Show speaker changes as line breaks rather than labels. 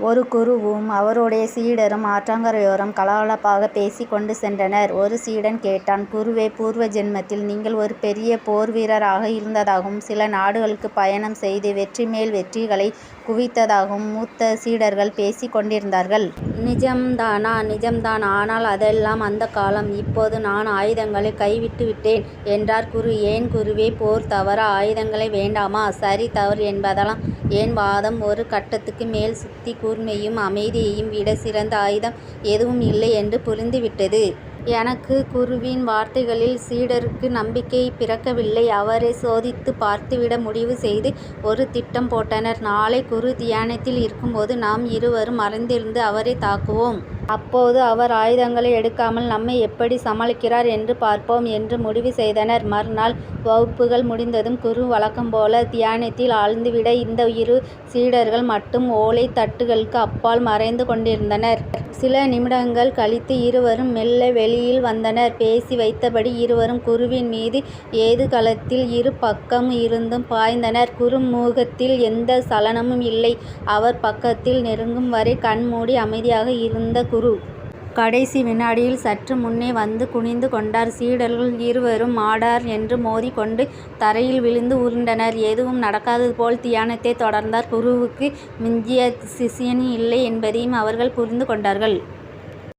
ஒரு குருவும் அவருடைய சீடரும் ஆற்றங்கரையோரம் கலகலப்பாகப் பேசிக் கொண்டு சென்றனர். ஒரு சீடன் கேட்டான் குருவே பூர்வ ஜென்மத்தில் நீங்கள் ஒரு பெரிய போர் வீரராக இருந்ததாகவும் சில நாடுகளுக்குப் பயணம் செய்து வெற்றி மேல் வெற்றிகளைக் குவித்ததாகவும் மூத்த சீடர்கள் பேசிக் கொண்டிருந்தார்கள். நிஜம்தானா? நிஜம்தான். ஆனால் அதெல்லாம் அந்தக் காலம். இப்போது நான் ஆயுதங்களைக் கைவிட்டுவிட்டேன் என்றார் குரு. ஏன் குருவே? போர் தவறா? ஆயுதங்களே வேண்டாமா? சரி தவறு என்பதெல்லாம் ஏன் வாதம்? ஒரு கட்டத்துக்கு மேல் சுத்தி கூர்மையும் அமைதியையும் விட சிறந்த ஆயுதம் எதுவும் இல்லை என்று புரிந்துவிட்டது. எனக்கு குருவின் வார்த்தைகளில் சீடருக்கு நம்பிக்கை பிறக்கவில்லை. அவரை சோதித்து பார்த்துவிட முடிவு செய்து ஒரு திட்டம் போட்டனர். நாளை குரு தியானத்தில் இருக்கும்போது நாம் இருவரும் மறைந்திருந்து அவரைத் தாக்குவோம். அப்போது அவர் ஆயுதங்களை எடுக்காமல் நம்மை எப்படி சமாளிக்கிறார் என்று பார்ப்போம் என்று முடிவு செய்தனர். மறுநாள் வகுப்புகள் முடிந்ததும் குரு வழக்கம் போல தியானத்தில் ஆழ்ந்துவிட இந்த இரு சீடர்கள் மட்டும் ஓலை தட்டுகளுக்கு அப்பால் மறைந்து கொண்டிருந்தனர். சில நிமிடங்கள் கழித்து இருவரும் மெல்ல வெளியில் வந்தனர். பேசி வைத்தபடி இருவரும் குருவின் மீது ஏது களத்தில் இரு பக்கம் இருந்தும் பாய்ந்தனர். குரு எந்த சலனமும் இல்லை. அவர் பக்கத்தில் நெருங்கும் வரை கண்மூடி அமைதியாக இருந்த குரு. குரு கடைசி வினாடியில் சற்று முன்னே வந்து குனிந்து கொண்டார். சீடர்கள் இருவரும் மாடார் என்று மோதிக் கொண்டு தரையில் விழுந்து உருண்டனர். எதுவும் நடக்காதது போல் தியானத்தைத் தொடர்ந்தார். குருவுக்கு மிஞ்சிய சிஷ்யன் இல்லை என்பதையும் அவர்கள் புரிந்து கொண்டார்கள்.